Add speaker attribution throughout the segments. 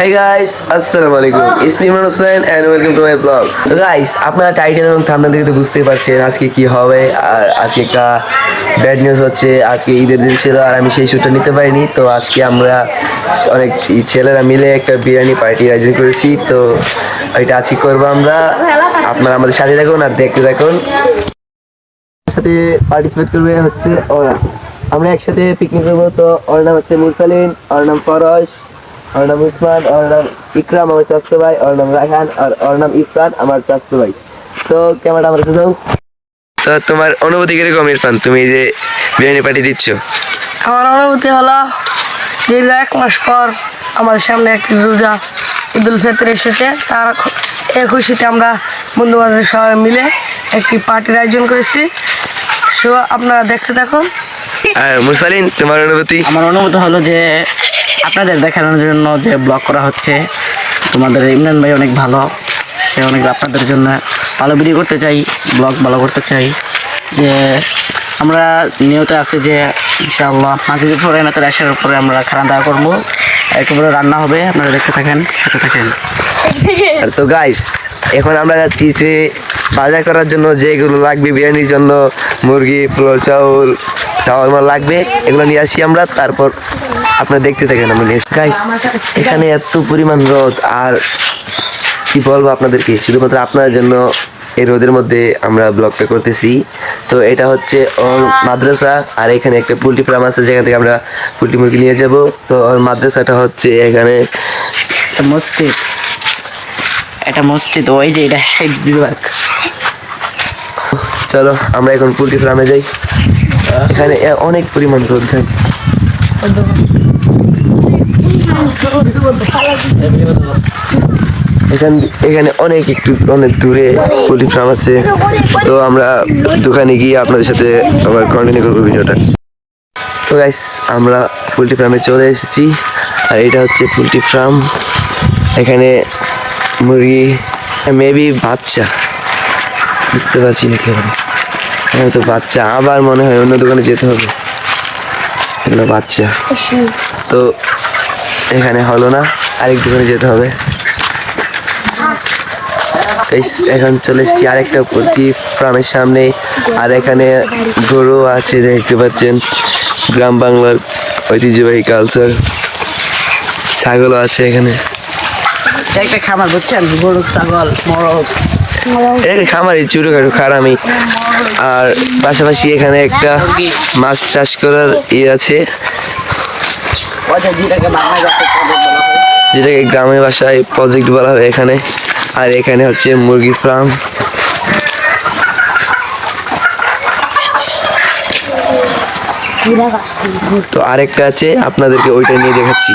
Speaker 1: High guys আসসালামু আলাইকুম it's me Imran Hossain and welcome to my blog guys আপনারা title এবং thumbnail দেখে তো বুঝতেই পারছেন আজকে কি হবে, আর আজকে একটা ব্যাড নিউজ হচ্ছে, আজকে ঈদের দিন ছিল আর আমি সেই শ্যুটটা নিতে পারিনি। তো আজকে আমরা অনেক ছেলেরা মিলে একটা বিরিয়ানি পার্টি আয়োজন করেছি। তো এটা আজকে করব আমরা। আপনারা আমাদের সাথে থাকুন আর দেখতে থাকুন। সাথে পার্টিসিপেট করবে হচ্ছে ওরা আমরা একসাথে পিকনিক করব। তো ওর নাম হচ্ছে মুরসালিন ওর নাম ফরজ। ওর নাম উসমান ওর নাম ইকরাম আমার চাস্তো ভাই ওর নাম রায়হান আর ওর নাম ইরফান আমার চাস্তো ভাই তো ক্যামেরাটা আমার কাছে দাও। তো তোমার অনুভূতি কীরকম ইরফান? তুমি যে বিরিয়ানি পার্টি দিচ্ছ?
Speaker 2: আমার অনুভূতি হলো দীর্ঘ এক মাস পর আমাদের সামনে একটি রোজা ঈদুল ফিতর এসেছে। তার এই খুশিতে আমরা বন্ধু বান্ধব সবাই মিলে একটি পার্টির আয়োজন করেছি। সো আপনারা দেখতে থাকুন।
Speaker 1: আর মুরসালিন তোমার অনুভূতি?
Speaker 3: আমার অনুভূতি হলো যে আপনাদের দেখানোর জন্য যে ব্লগ করা হচ্ছে, তোমাদের ইমরান ভাই অনেক ভালো। সে অনেক আপনাদের জন্য ভালো ভিডিও করতে চাই ব্লগ ভালো করতে চাই। যে আমরা নিয়তে আছে যে ইনশাআল্লাহ মাগরিব পরে নাতের আসার পরে আমরা খাওয়া দাওয়া করব। একটু পরে রান্না হবে, আপনারা দেখতে থাকেন, সাথে থাকেন।
Speaker 1: তো গাইস এখন আমরা যাচ্ছি যে বাজার করার জন্য, যেগুলো লাগবে বিরিয়ানির জন্য, মুরগি, পোলাও, চাউল চাউল লাগবে এগুলো নিয়ে আসি আমরা তারপর আপনারা দেখতে থাকেন আমরা গাইস এখানে এত পরিমাণ রোদ আর কি বলব আপনাদেরকে শুধুমাত্র আপনাদের জন্য এই রোদের মধ্যে আমরা ব্লগটা করতেছি। তো এটা হচ্ছে ওর মাদ্রাসা আর এখানে একটা পোলট্রি ফার্ম আছে যেখান থেকে আমরা পোলট্রি মুরগি নিয়ে যাব। তো ওর মাদ্রাসাটা হচ্ছে এখানে
Speaker 3: মসজিদ। এটা মসজিদ ওই যে এটা হেডস বিভাগ।
Speaker 1: চলো আমরা এখন পোলট্রি ফার্মে যাই। এখানে অনেক পরিমাণ রোদ গাইস এখান এখানে অনেক একটু, অনেক দূরে পোলট্রি ফার্ম আছে। তো আমরা দোকানে গিয়ে আপনাদের সাথে আবার কন্টিনিউ করব ভিডিওটা। তো গাইস আমরা পোলট্রি ফার্মে চলে এসেছি। আর এটা হচ্ছে পোলট্রি ফার্ম। এখানে মুরগি মেবি বাচ্চা। বুঝতে পারছি না কেমন তো বাচ্চা, আবার মনে হয় অন্য দোকানে যেতে হবে। বাচ্চা। তো এখানে হলো না, আরেক দোকানে যেতে হবে। এখন চলে এসেছি আরেকটা পোলট্রি ফার্মের সামনে, আর এখানে গরু আছে, দেখতে পাচ্ছেন। গ্রাম বাংলার ঐতিহ্যবাহী কালচার ছাগলও আছে এখানে।
Speaker 3: একটা খামার, বুঝছেন? গরু, ছাগল মরক
Speaker 1: এটা খামারি ছোটোখাটো খারামি। আর পাশাপাশি এখানে একটা মাছ চাষ করার ইয়ে আছে।
Speaker 3: যেটাকে
Speaker 1: গ্রামের ভাষায় প্রজেক্ট বলা হয় এখানে। আর এখানে হচ্ছে মুরগি ফার্ম তো আরেকটা আছে, আপনাদেরকে ওইটা নিয়ে দেখাচ্ছি।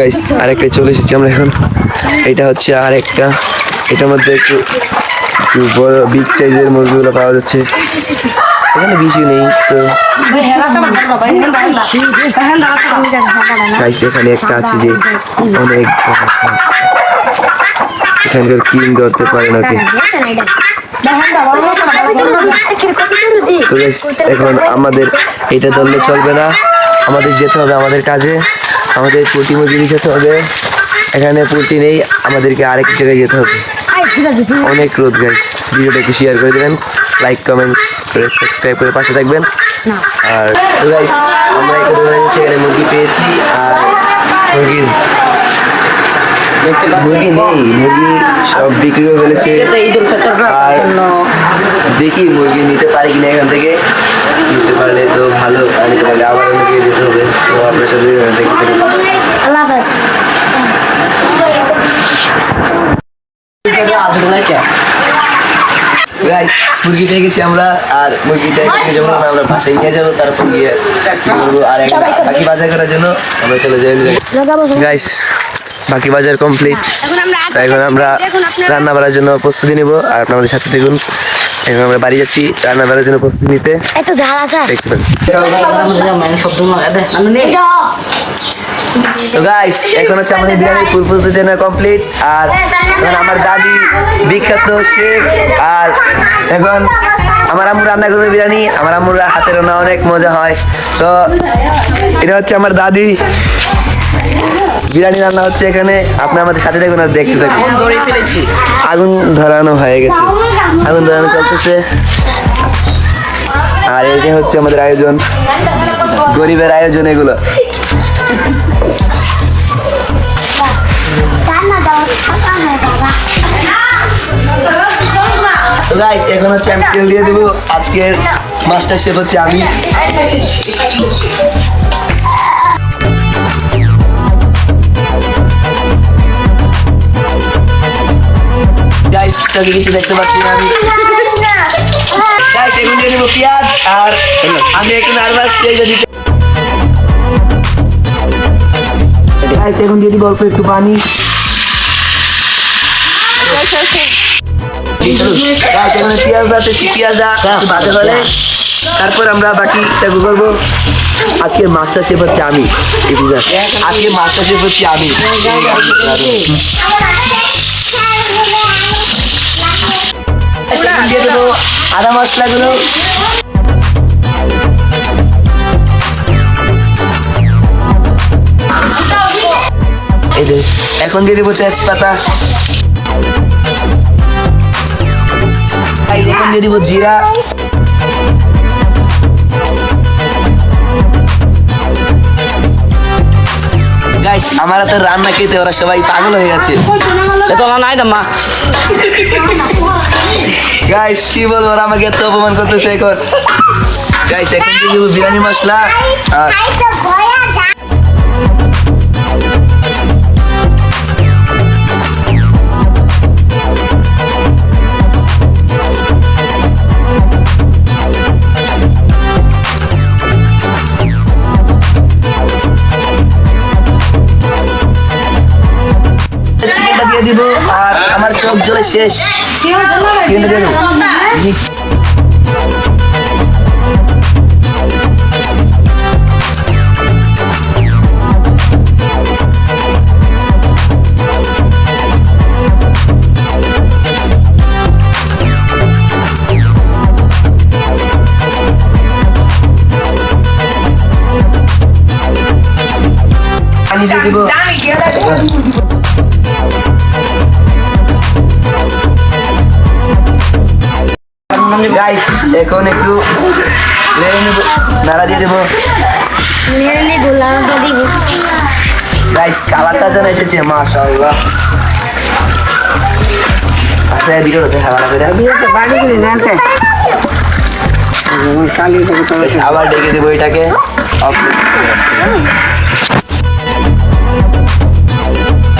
Speaker 1: গাইস আরেকটা চলে এসেছি আমরা এখন। এটা হচ্ছে আরেকটা। এটার মধ্যে একটু বড় বিগ সাইজের মুরগিগুলো পাওয়া যাচ্ছে। এখানে বেশি নেই, তো গাইস এখানে একটা আছে যে অনেক। এখানকার কিং ধরতে পারে নাকি তো এখন আমাদের এটা ধরলে চলবে না। আমাদের যেতে হবে আমাদের কাজে। আমাদের পুটি মজুরি যেতে হবে। এখানে পুটি নেই, আমাদেরকে আরেক জায়গায় যেতে হবে। অনেক রোদ গাইস ভিডিওটা একটু শেয়ার করে দেবেন লাইক কমেন্ট করে সাবস্ক্রাইব করে পাশে থাকবেন। আর গাইস আমরা এখানে মুরগি পেয়েছি, আর মুরগির মুরগি নেই, মুরগি সব বিক্রি হয়ে ফেলেছে। আর দেখি মুরগি নিতে পারি কিনা এখান থেকে। নিতে পারলে তো ভালো আর নিতে পারলে আবার মুরগি দিতে হবে। তো আপনার সাথে দেখতে
Speaker 2: আল্লাহ হাফেজ।
Speaker 1: Guys, মুরগি পেয়ে গেছি আমরা আর মুরগিটা নিয়ে যাব না আমরা বাসায় নিয়ে যাব তারপর গিয়ে করব আর বাকি বাজার করার জন্য আমরা চলে যাই গাইস বাকি বাজার কমপ্লিট তাই এখন আমরা রান্না করার জন্য প্রস্তুতি নেব আর আপনার আমাদের সাথে দেখুন এখন আমরা বাড়ি যাচ্ছি রান্না করার জন্য প্রস্তুতি নিতে।
Speaker 2: এত ঝাল আছে।
Speaker 1: তো গাইস এখন হচ্ছে আমাদের বিরিয়ানি ফুল প্রস্তুতি কমপ্লিট আর এখন আমার দাদি বিখ্যাত শেখ আর এখন আমার আম্মু রান্না করবে বিরিয়ানি আমার আম্মুর হাতের রান্না অনেক মজা হয়। তো এটা হচ্ছে আমার দাদি বিরিয়ানি রান্না হচ্ছে এখানে। আপনি আমাদের সাথে থাকুন আর দেখতে থাকুন। আগুন ধরানো হয়ে গেছে। আগুন ধরানো চলতেছে। আর এটা হচ্ছে আমাদের আয়োজন। গরিবের আয়োজন এগুলো। তো গাইস এখন হচ্ছে আমি তেল দিয়ে দেবো। আজকের মাস্টার শেফ হচ্ছে আমি। গাইস চোখে কিছু দেখতে পাচ্ছি না আমি। গাইস এখন দিয়ে দেবো পেঁয়াজ আর আমি একটু নার্ভাস পেঁয়াজ দিতে গাইস এখন দিয়ে দিব অল্প একটু পানি। তারপর আমরা বাকিটা করব। আজকে মাস্টার শেফ হচ্ছে আমি। আজকে মাস্টার শেফ হচ্ছে আমি। দিয়ে দেবো আদা মশলাগুলো। এখন দিয়ে দেবো তেজপাতা। এখন দিয়ে দিব জিরা। আমার তো রান্না খেতে ওরা সবাই পাগল হয়ে গেছে।
Speaker 3: নাই দাম্মা।
Speaker 1: গাইস কি বলব ওরা আমাকে এত অপমান করতেছে এখন। গাইস এখন দিয়ে বিরিয়ানি মশলা আর চোখ জ্বলে শেষ। পানি দিয়ে দিব। গাইস এখন একটু নেড়ে নেব নাড়া দিয়ে দেবো। গাইস কালারটা যেন এসেছে মাশাআল্লাহ। আচ্ছা ভিডিও করে। আবার ডেকে দেবো এটাকে।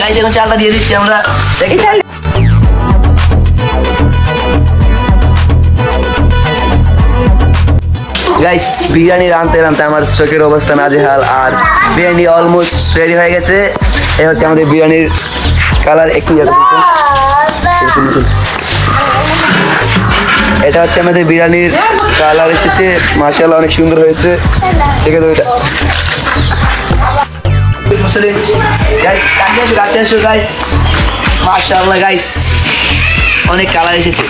Speaker 1: গাইস এখন চালটা দিয়ে দিচ্ছি আমরা। গাইস বিরিয়ানি রানতে রানতে আমার চোখের অবস্থা নাজেহাল আর বিরিয়ানি অলমোস্ট রেডি হয়ে গেছে। এই হচ্ছে আমাদের বিরিয়ানির কালার একটু ইয়ে। এটা হচ্ছে আমাদের বিরিয়ানির কালার এসেছে। মার্শাল অনেক সুন্দর হয়েছে। ঠিক আছে ওইটা মার্শাল্লাহ গাইস অনেক কালার এসেছে।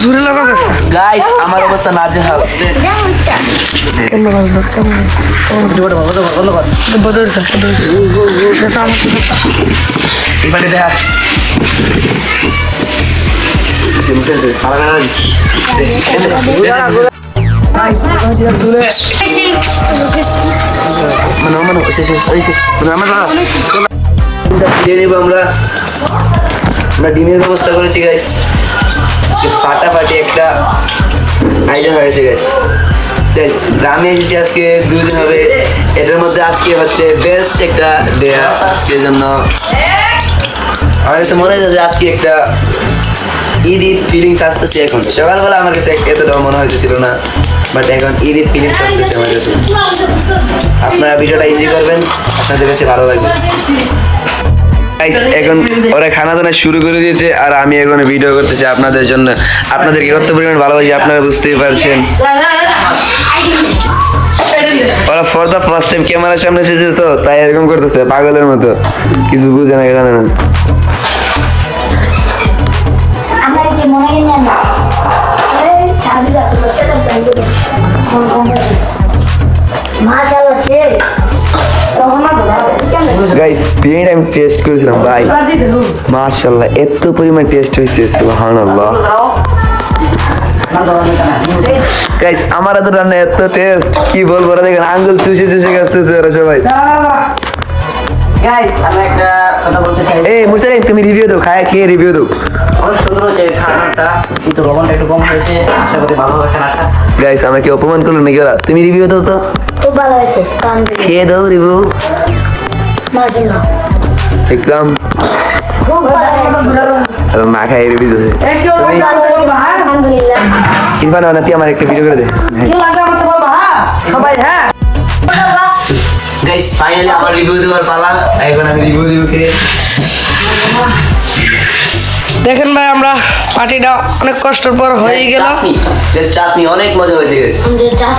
Speaker 2: জোরে লাগা গেছে
Speaker 1: গাইস আমার অবস্থা নাজেহাল।
Speaker 2: কেমন লাগল
Speaker 1: মানে মানে শেষে, ওই শেষ। মানে আমার আমরা আমরা ডিমের ব্যবস্থা করেছি গাইস ফাটাফাটি একটা আইডিয়া হয়েছে গাইস গ্রামে এসেছি আজকে দুদিন হবে, এটার মধ্যে আজকে হচ্ছে বেস্ট একটা দেয়া আজকের জন্য। আমার কাছে মনে হয়েছে যে আজকে একটা ঈদ ঈদ ফিলিংস আসতেছে এখন। সকালবেলা আমার কাছে এতটা মনে হইতেছিল না বাট এখন ঈদ ঈদ ফিলিংস আসতেছে আমার কাছে। আপনারা ভিডিওটা এনজয় করবেন, আপনাদের কাছে ভালো লাগবে। এখন ওরা খানা দানা শুরু করে দিয়েছে আর আমি এখন ভিডিও করতেছি আপনাদের জন্য। আপনাদেরকে কত পরিমাণ ভালোবাসি আপনারা বুঝতেই পারছেন। ওরা ফর দ্য ফার্স্ট টাইম ক্যামেরার সামনে এসেছে তো, তাই এরকম করতেছে, পাগলের মতো। কিছু বুঝে না, জানে না।
Speaker 4: মা
Speaker 1: গাইস বিরিয়ানিটা আমি টেস্ট করেছিলাম ভাই। মার্শাল্লাহ এত পরিমাণ টেস্ট হয়েছে সুবহানাল্লাহ। গাইস আমার এত রান্না এত টেস্ট কি বলব ওরা দেখেন আঙ্গুল চুষে চুষে গেছে ওরা সবাই। এই মুসাইন তুমি রিভিউ দাও খায় খেয়ে রিভিউ দাও। গাইস আমাকে অপমান করল নাকি ওরা? তুমি রিভিউ দাও তো।
Speaker 4: খুব ভালো হয়েছে
Speaker 1: খেয়ে দাও রিভিউ একদম। না খাই দিতে
Speaker 4: আলহামদুলিল্লাহ।
Speaker 1: ইরফান আনাতি আমার একটা ভিডিও করে দে।
Speaker 2: সবাই হ্যাঁ।
Speaker 1: গাইস ফাইনালি আমার রিভিউ দেওয়ার পালা। এখন আমি রিভিউ দিব খেয়ে
Speaker 2: দেখেন ভাই আমরা পার্টিটা অনেক কষ্টের পর হয়ে গেল।
Speaker 1: অনেক মজা হয়েছে গাইস
Speaker 4: চাষ